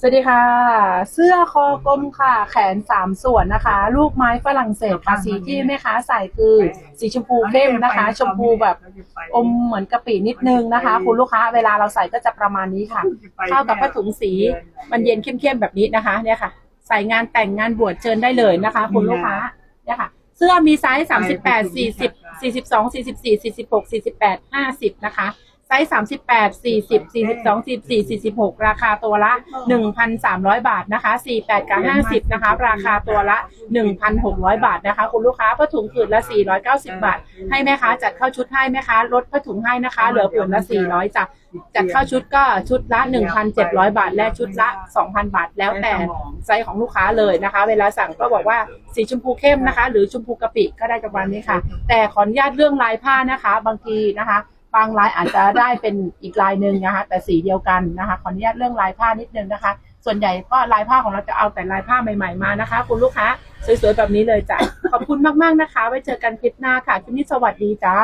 สวัสดีค่ะ เสื้อคอกลมค่ะ แขนสามส่วนนะคะ ลูกไม้ฝรั่งเศสค่ะสีที่แม่ค้าใส่คือสีชมพูเข้มนะคะ ชมพูแบบอมเหมือนกะปินิดนึงนะคะ คุณลูกค้าเวลาเราใส่ก็จะประมาณนี้ค่ะ เข้ากับผ้าถุงสีมันเย็นเข้มๆแบบนี้นะคะ เนี่ยค่ะ ใส่งานแต่งงานบวชเชิญได้เลยนะคะ คุณลูกค้าเนี่ยค่ะ เสื้อมีไซส์สามสิบแปดสี่สิบสี่สิบสองสี่สิบสี่สี่สิบหกสี่สิบแปดห้าสิบนะคะ ไซส์สามสิบแปดสี่สิบสี่สิบสองสี่สี่สี่สิบหกราคาตัวละหนึ่งพันสามร้อยบาทนะคะสี่แปดกับห้าสิบนะคะราคาตัวละหนึ่งพันหกร้อยบาทนะคะ คุณลูกค้าผ้าถุงผืนละสี่ร้อยเก้าสิบบาท ให้แม่ค้าจัดเข้าชุดให้แม่ค้าลดผ้าถุงให้นะคะ เหลือผืนละสี่ร้อยจ้ะจัดเข้าชุดก็ชุดละหนึ่งพันเจ็ดร้อยบาท และชุดละสองพันบาท แล้วแต่ไซส์ของลูกค้าเลยนะคะ เวลาสั่งก็บอกว่าสีชมพูเข้มนะคะ หรือชมพูกะปิก็ได้ประมาณนี้ค่ะ แต่ขออนุญาตเรื่องลายผ้านะคะ บางทีนะคะ บางลายอาจจะได้เป็นอีกลายหนึ่งนะคะ แต่สีเดียวกันนะคะขออนุญาตเรื่องลายผ้านิดนึงนะคะ ส่วนใหญ่ก็ลายผ้าของเราจะเอาแต่ลายผ้าใหม่ๆมานะคะ คุณลูกค้าสวยๆแบบนี้เลยจ้ะขอบคุณมากๆนะคะ ไว้เจอกันคลิปหน้าค่ะคลิปนี้สวัสดีจ้า